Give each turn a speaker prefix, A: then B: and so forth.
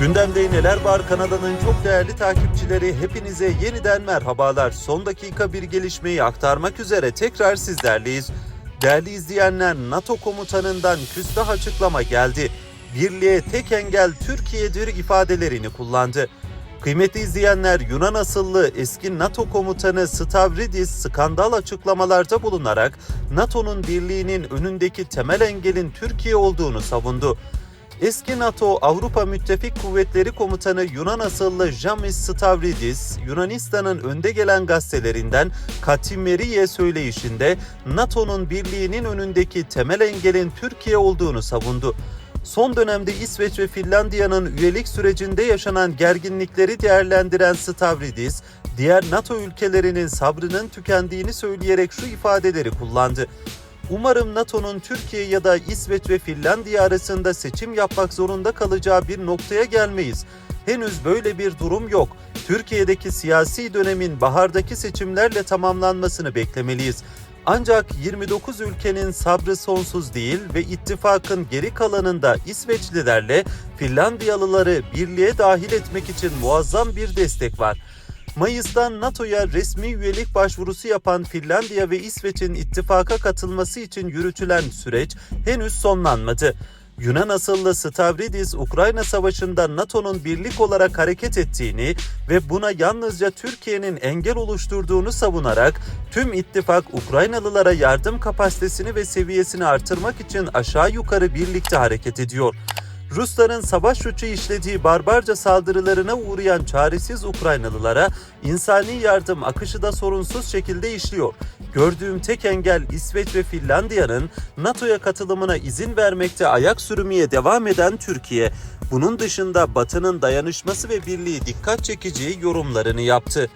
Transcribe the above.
A: Gündemde neler var Kanada'nın çok değerli takipçileri hepinize yeniden merhabalar. Son dakika bir gelişmeyi aktarmak üzere tekrar sizlerleyiz. Değerli izleyenler NATO komutanından küstah açıklama geldi. Birliğe tek engel Türkiye'dir ifadelerini kullandı. Kıymetli izleyenler Yunan asıllı eski NATO komutanı Stavridis skandal açıklamalarda bulunarak NATO'nun birliğinin önündeki temel engelin Türkiye olduğunu savundu. Eski NATO Avrupa Müttefik Kuvvetleri Komutanı Yunan asıllı Jamis Stavridis, Yunanistan'ın önde gelen gazetelerinden Katimeriye söyleyişinde NATO'nun birliğinin önündeki temel engelin Türkiye olduğunu savundu. Son dönemde İsveç ve Finlandiya'nın üyelik sürecinde yaşanan gerginlikleri değerlendiren Stavridis, diğer NATO ülkelerinin sabrının tükendiğini söyleyerek şu ifadeleri kullandı. Umarım NATO'nun Türkiye ya da İsveç ve Finlandiya arasında seçim yapmak zorunda kalacağı bir noktaya gelmeyiz. Henüz böyle bir durum yok. Türkiye'deki siyasi dönemin bahardaki seçimlerle tamamlanmasını beklemeliyiz. Ancak 29 ülkenin sabrı sonsuz değil ve ittifakın geri kalanında İsveçlilerle Finlandiyalıları birliğe dahil etmek için muazzam bir destek var. Mayıs'tan NATO'ya resmi üyelik başvurusu yapan Finlandiya ve İsveç'in ittifaka katılması için yürütülen süreç henüz sonlanmadı. Yunan asıllı Stavridis, Ukrayna Savaşı'nda NATO'nun birlik olarak hareket ettiğini ve buna yalnızca Türkiye'nin engel oluşturduğunu savunarak tüm ittifak Ukraynalılara yardım kapasitesini ve seviyesini artırmak için aşağı yukarı birlikte hareket ediyor. Rusların savaş suçu işlediği barbarca saldırılarına uğrayan çaresiz Ukraynalılara insani yardım akışı da sorunsuz şekilde işliyor. Gördüğüm tek engel İsveç ve Finlandiya'nın NATO'ya katılımına izin vermekte ayak sürmeye devam eden Türkiye. Bunun dışında Batı'nın dayanışması ve birliği dikkat çekici yorumlarını yaptı.